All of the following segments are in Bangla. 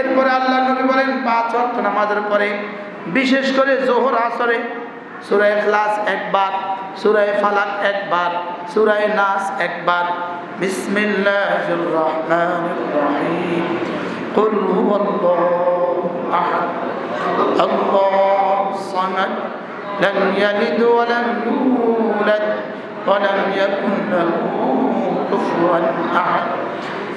এরপরে আল্লাহ নবী বলেন পাঁচ অর্থ নামাজের পরে, বিশেষ করে জোহর আসরে সুরায় খ্লাস একবার সুরায় ফালাক একবার সুরায় নাস একবার। বিসমিল্লাহ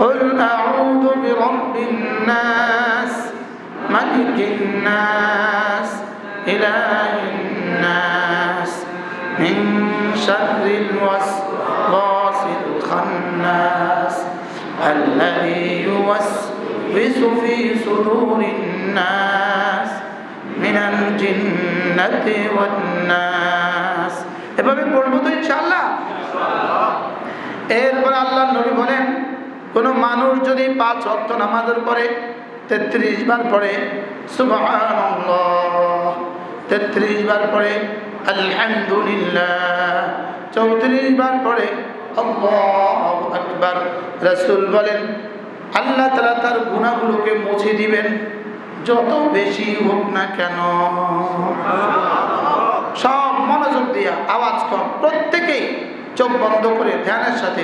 قل أعوذ برب الناس ملك الناس إله الناس من شر الوسواس الخناس الذي يوسوس في صدور الناس من الجنة والناس এভাবে পড়বো তো ইনশাআল্লাহ কোনো মানুষ যদি পাঁচ অর্থ নামাজের পরে তেত্রিশ বার সুবহানাল্লাহ, তেত্রিশ বার পড়ে, আলহামদুলিল্লাহ, চৌত্রিশ বার আল্লাহু আকবার, রাসূল বলেন, আল্লাহ তালা তার গুণাগুলোকে মুছে দিবেন, যত বেশি হোক না কেন। সব মনোযোগ দিয়া আওয়াজ কম প্রত্যেকেই চোখ বন্ধ করে ধ্যানের সাথে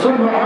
সুন্নত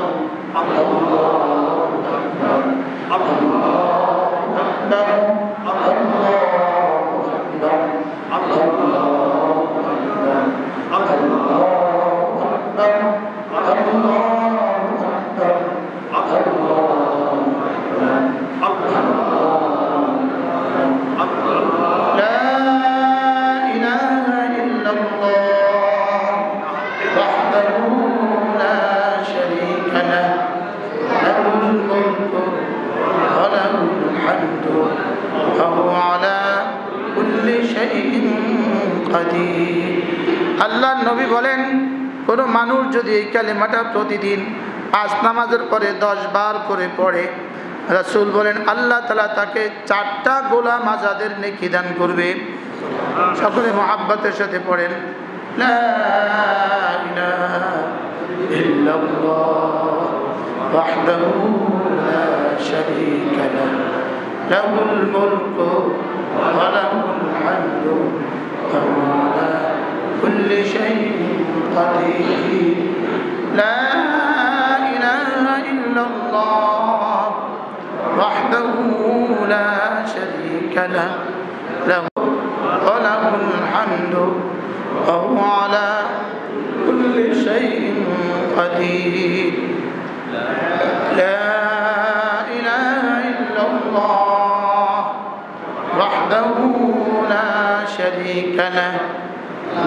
ông ông ông ông ông ông ông বলেন, কোনো মানুষ যদি এই কালেমাটা প্রতিদিন পাঁচ নামাজের পরে দশ বার করে পড়ে, রাসূল বলেন, আল্লাহ তালা তাকে চারটা গোলাম আজাদের নেকি দান করবে। সকলে মহাব্বতের সাথে পড়েন ইলাহা ইল্লাল্লাহ ওয়াহদাহু লা শারীকা كل شيء قدير. لا إله إلا الله وحده لا شريك له. له وله الحمد وهو على كل شيء قدير. لا إله إلا الله وحده لا شريك له.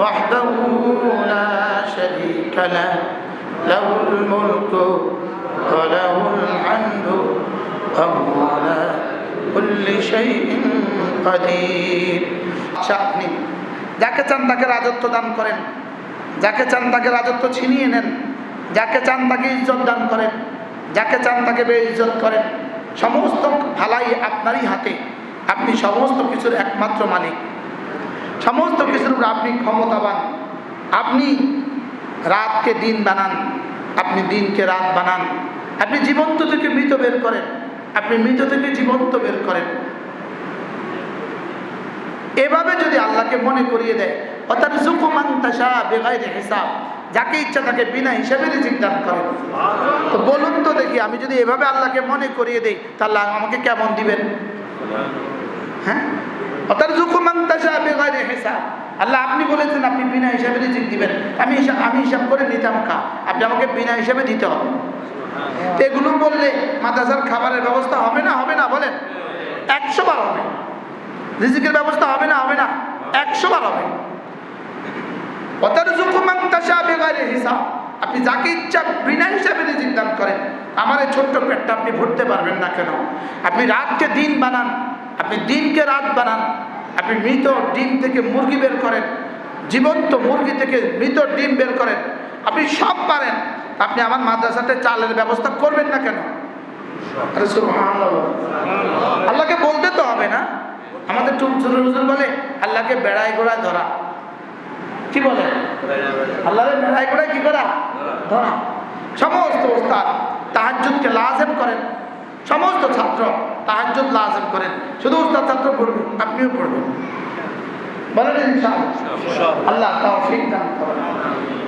وحده لا شريك له له الملك وله الحمد وهو على كل شيء قدير আপনি যাকে চান তাকে রাজত্ব দান করেন যাকে চান তাকে রাজত্ব ছিনিয়ে নেন যাকে চান তাকে ইজ্জত দান করেন যাকে চান তাকে বেইজ্জত করেন সমস্ত ভালাই আপনারই হাতে আপনি সমস্ত কিছুর একমাত্র মালিক সমস্ত কিছুর উপর আপনি ক্ষমতাবান। আপনি রাতকে দিন বানান, আপনি দিনকে রাত বানান। আপনি জীবন্ত থেকে মৃত বের করেন, আপনি মৃত থেকে জীবন্ত বের করেন। এভাবে যদি আল্লাহকে মনে করিয়ে দেয় অর্থাৎ জুকুমান্তাসা বেগাইরে হিসাব, যাকে ইচ্ছা তাকে বিনা হিসাবে রিজিক দান করেন। তো বলুন তো দেখি, আমি যদি এভাবে আল্লাহকে মনে করিয়ে দেই, তাহলে আমাকে কেমন দিবেন? হ্যাঁ? আল্লাহ আপনি বলেছেন আপনি বিনা হিসাবে রিজিক দিবেন। আমি আমি হিসাব করে নিতাম কা। আপনি আমাকে বিনা হিসাবে দিতে হবে। এগুলো বললে মাদ্রাসার খাবারের ব্যবস্থা হবে না হবে না বলেন? একশো বার হবে। রিজিকের ব্যবস্থা হবে না হবে না? একশো বার হবে। হিসাব। আপনি যাকে ইচ্ছা বিনা হিসাবে রিজিক দান করেন আমার এই ছোট্ট পেটটা আপনি ভরতে পারবেন না কেন? আপনি রাতকে দিন বানান আপনি দিনকে রাত বানান, আপনি মৃত ডিম থেকে মুরগি বের করেন, জীবন্ত মুরগি থেকে মৃত ডিম বের করেন, আপনি সব পারেন, আপনি আমার মাদ্রাসাতে চালের ব্যবস্থা করবেন না কেন? আল্লাহকে বলতে তো হবে না। আমাদের টুমচুর হুজুর বলে, আল্লাহকে বেড়ায় গোড়ায় ধরা। কি বলে? আল্লাহরে বেড়ায় গোড়ায় কি করা? ধরা। সমস্ত ওস্তাদ তাহাজ্জুদকে লাজেম করেন। সমস্ত ছাত্র তাহাজ্জুদ লাজম করেন। শুধু উস্তাদ ছাত্র পড়বেন আপনিও পড়বেন। বলেন ইনশাআল্লাহ। আল্লাহ তাওফিক দান করেন।